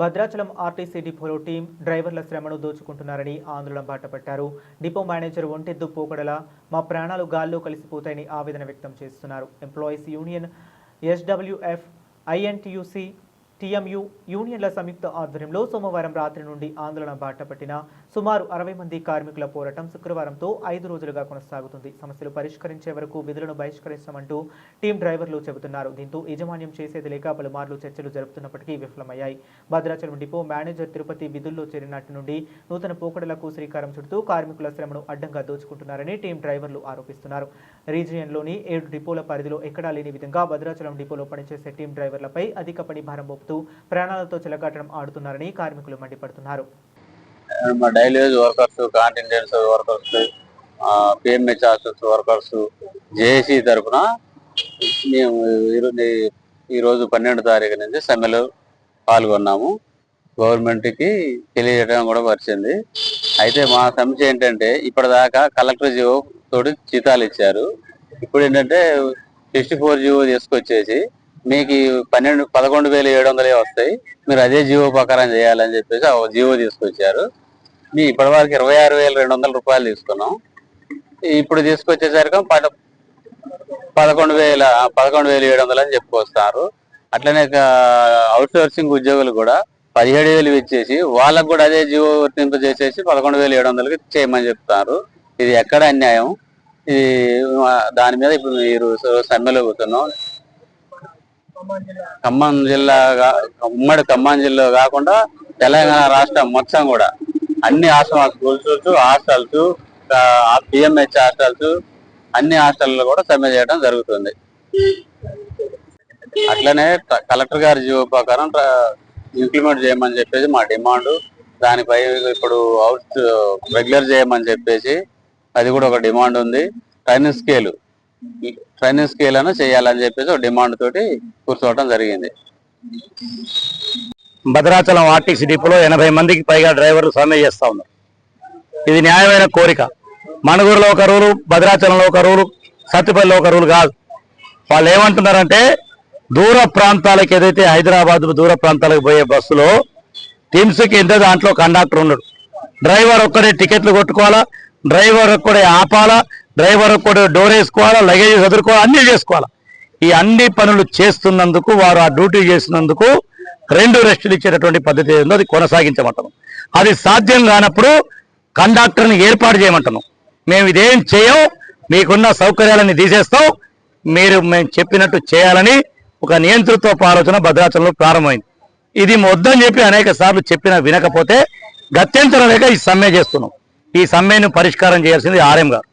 Bhadrachalam RTC డిపోలో team డ్రైవర్ల శ్రమను దోచుకుంటున్నారని ఆందోళన బాటపట్టారు. డిపో మేనేజర్ ఒంటెద్దు పోకడల మా ప్రాణాలు గాల్లో కలిసిపోతాయని ఆవేదన వ్యక్తం చేస్తున్నారు. Employees union SWF INTUC TMU యూనియన్ల సంయుక్త ఆధ్వర్యంలో సోమవారం రాత్రి నుండి ఆందోళన బాటపట్టిన సుమారు అరవై మంది కార్మికుల పోరాటం శుక్రవారంతో ఐదు రోజులుగా కొనసాగుతుంది. సమస్యలు పరిష్కరించే వరకు విధులను బహిష్కరిస్తామంటూ టీం డ్రైవర్లు చెబుతున్నారు. దీంతో యాజమాన్యం చేసేది లేక పలుమార్లు చర్చలు జరుపుతున్నప్పటికీ విఫలమయ్యాయి. భద్రాచలం డిపో మేనేజర్ తిరుపతి విధుల్లో చేరినట్టు నుండి నూతన పోకడలకు శ్రీకారం చుడుతూ కార్మికుల శ్రమను అడ్డంగా దోచుకుంటున్నారని టీం డ్రైవర్లు ఆరోపిస్తున్నారు. రీజియన్లోని ఏడు డిపోల పరిధిలో ఎక్కడా లేని విధంగా భద్రాచలం డిపోలో పనిచేసే టీం డ్రైవర్లపై అధిక పని భారం మోపుతూ ప్రాణాలతో చెలగాటం ఆడుతున్నారని కార్మికులు మండిపడుతున్నారు. మా daily workers continents workers PMH office workers JAC తరఫున మేము ఈరోజు పన్నెండు తారీఖు నుంచి సమ్మెలో పాల్గొన్నాము. గవర్నమెంట్కి తెలియజేయడం కూడా పరిచింది అయితే మా సమస్య ఏంటంటే ఇప్పటిదాకా కలెక్టర్ జీవో తోటి జీతాలు ఇచ్చారు. ఇప్పుడు ఏంటంటే సిక్స్టీ ఫోర్ జీవో తీసుకొచ్చేసి మీకు పన్నెండు పదకొండు వేల ఏడు వందలే వస్తాయి. మీరు అదే జీవో ప్రకారం చేయాలని చెప్పేసి ఆ జీవో తీసుకొచ్చారు. మీ ఇప్పటి వరకు ఇరవై ఆరు వేల రెండు వందల రూపాయలు తీసుకున్నాం. ఇప్పుడు తీసుకొచ్చేసరికి పద పదకొండు వేల పదకొండు వేల ఏడు వందలు అని చెప్పుకొస్తారు. అట్లనే అవుట్ సోర్సింగ్ ఉద్యోగులు కూడా పదిహేడు వేలు ఇచ్చేసి వాళ్ళకు కూడా అదే జీవో వర్తింపజేసేసి పదకొండు వేల ఏడు వందలకి చేయమని చెప్తారు. ఇది ఎక్కడ అన్యాయం? ఇది దాని మీద ఇప్పుడు మీరు సమ్మెలో పోతున్నాం ఖమ్మం జిల్లా ఉమ్మడి ఖమ్మం జిల్లా కాకుండా తెలంగాణ రాష్ట్రం మొత్తం కూడా అన్ని ఆశ్రమ స్కూల్స్ హాస్టల్స్ పిఎంహెచ్ హాస్టల్స్ అన్ని హాస్టల్లో కూడా సమ్మె చేయడం జరుగుతుంది. అట్లనే కలెక్టర్ గారి జీవో ప్రకారం ఇంప్లిమెంట్ చేయమని చెప్పేసి మా డిమాండ్. దానిపై ఇప్పుడు అవుట్ రెగ్యులర్ చేయమని చెప్పేసి అది కూడా ఒక డిమాండ్ ఉంది. Training scale. ట్రైనింగ్ స్కేల్ అన్న చేయాలని చెప్పేసి ఒక డిమాండ్ తోటి కూర్చోవడం జరిగింది. భద్రాచలం ఆర్టీసీ డిపోలో ఎనభై మందికి పైగా డ్రైవర్లు సమ్మె చేస్తా ఉన్నారు. ఇది న్యాయమైన కోరిక. మణుగూరులో ఒక రూలు భద్రాచలంలో ఒక రూలు సత్తుపల్లిలో ఒక రూలు కాదు. వాళ్ళు ఏమంటున్నారంటే దూర ప్రాంతాలకు ఏదైతే హైదరాబాద్ దూర ప్రాంతాలకు పోయే బస్సులో టీమ్స్కి కింద దాంట్లో కండక్టర్ ఉన్నాడు. డ్రైవర్ ఒక్కడే టికెట్లు కొట్టుకోవాలా? డ్రైవర్ ఒక్కడే ఆపాలా? డ్రైవర్ ఒక్కడే డోర్ వేసుకోవాలా? లగేజ్ చదువుకోవాలా అన్ని చేసుకోవాలా? ఈ అన్ని పనులు చేస్తున్నందుకు వారు ఆ డ్యూటీ చేసినందుకు రెండు రెస్టులు ఇచ్చేటటువంటి పద్ధతి ఏందో అది కొనసాగించమంటాను అది సాధ్యం కానప్పుడు కండక్టర్ని ఏర్పాటు చేయమంటాను మేము ఇదేం చేయం మీకున్న సౌకర్యాలన్నీ తీసేస్తాం మీరు మేము చెప్పినట్టు చేయాలని ఒక నియంతృత్వ ఆలోచన భద్రాచలంలో ప్రారంభమైంది. ఇది వద్దని చెప్పి అనేక సార్లు చెప్పినా వినకపోతే గత్యంతరం లేక ఈ సమ్మె చేస్తున్నాం. ఈ సమ్మెను పరిష్కారం చేయాల్సింది ఆర్ఎం గారు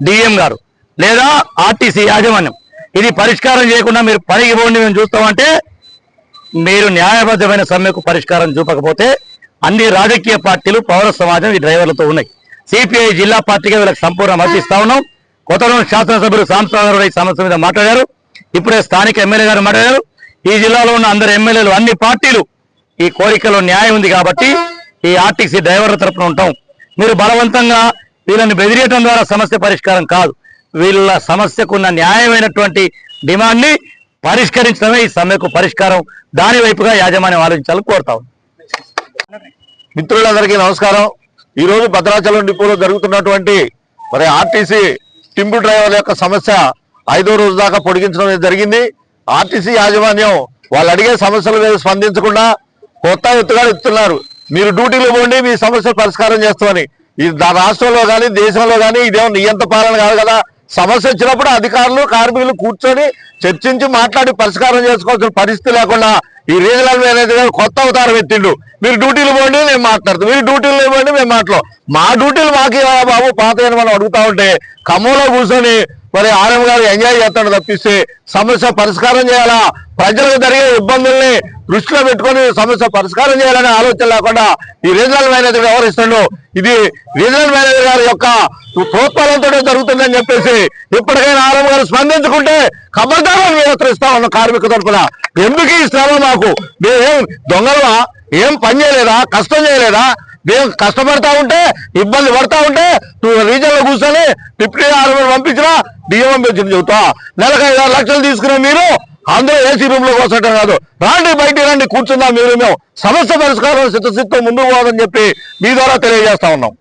డిఎం గారు లేదా ఆర్టీసీ యాజమాన్యం. ఇది పరిష్కారం చేయకుండా మీరు పనికి పోండి మేము చూస్తామంటే మీరు న్యాయబద్ధమైన సమ్మెకు పరిష్కారం చూపకపోతే అన్ని రాజకీయ పార్టీలు పౌర సమాజం ఈ డ్రైవర్లతో ఉన్నాయి. సిపిఐ జిల్లా పార్టీగా వీళ్ళకి సంపూర్ణ మద్దతిస్తా ఉన్నాం. కొత్తగూడెం శాసనసభ్యులు సాంప్రదాయ ఈ సమస్య మీద మాట్లాడారు. ఇప్పుడే స్థానిక ఎమ్మెల్యే గారు మాట్లాడారు. ఈ జిల్లాలో ఉన్న అందరు ఎమ్మెల్యేలు అన్ని పార్టీలు ఈ కోరికలో న్యాయం ఉంది కాబట్టి ఈ ఆర్టీసీ డ్రైవర్ల తరపున ఉంటాం. మీరు బలవంతంగా వీళ్ళని బెదిరియటం ద్వారా సమస్య పరిష్కారం కాదు. వీళ్ళ సమస్యకున్న న్యాయమైనటువంటి డిమాండ్ని పరిష్కరించడమే ఈ సమ్మెకు పరిష్కారం. దాని వైపుగా యాజమాన్యం ఆలోచించాలని కోరుతాం మిత్రులందరికీ నమస్కారం. ఈ రోజు భద్రాచలం డిపోలో జరుగుతున్నటువంటి మరి ఆర్టీసీ టింపు డ్రైవర్ల యొక్క సమస్య ఐదో రోజు దాకా పొడిగించడం అనేది జరిగింది. ఆర్టీసీ యాజమాన్యం వాళ్ళు అడిగే సమస్యల మీద స్పందించకుండా కొత్త ఎత్తుగా ఎత్తున్నారు. మీరు డ్యూటీలో పోండి మీ సమస్య పరిష్కారం చేస్తామని. ఇది దా- రాష్ట్రంలో కానీ దేశంలో కానీ ఇదేమో నియంత పాలన కాదు కదా. సమస్య వచ్చినప్పుడు అధికారులు కార్మికులు కూర్చొని చర్చించి మాట్లాడి పరిష్కారం చేసుకోవాల్సిన పరిస్థితి లేకుండా ఈ రీజనల్ మేనేజర్ గారు కొత్త అవతారం ఎత్తిండు. మీరు డ్యూటీలు పోండి మేము మాట్లాడతాం. మీరు డ్యూటీలు ఇవ్వండి మేము మాట్లాడు మా డ్యూటీలు మాకు బాబు? పాత మనం అడుగుతా ఉంటే ఖమ్మంలో కూర్చొని మరి ఆర్ఎం గారు ఎంజాయ్ చేస్తాడు తప్పిస్తే సమస్య పరిష్కారం చేయాలా? ప్రజలకు జరిగే ఇబ్బందుల్ని దృష్టిలో పెట్టుకొని సమస్య పరిష్కారం చేయాలనే ఆలోచన లేకుండా ఈ రీజనల్ మేనేజర్ వ్యవహరిస్తుండో. ఇది రీజనల్ మేనేజర్ గారి యొక్క ప్రోత్సాహంతో జరుగుతుందని చెప్పేసి ఇప్పటికైనా ఆర్ఎం గారు స్పందించుకుంటే ఖబర్దారం నియంత్రిస్తా ఉన్న కార్మిక తరఫున. ఎందుకు ఈ శ్రమ మాకు? మేమేం దొంగలవా ఏం పని చేయలేదా? కష్టం చేయలేదా? మేము కష్టపడతా ఉంటే ఇబ్బంది పడతా ఉంటే నువ్వు రీజన్లో కూర్చొని డిప్యూటీ ఆర్మీ పంపించినా డిఎం పంపించిన చెబుతా. నెలకు ఐదు లక్షలు తీసుకునే మీరు అందరూ ఏసీ రూమ్లో కూర్చోటం కాదు. రాండి బయట రండి కూర్చుందాం మీరు మేము. సమస్య పరిష్కారం సిద్ధసిద్ధం ముందుకు పోదని చెప్పి మీ ద్వారా తెలియజేస్తా ఉన్నాం.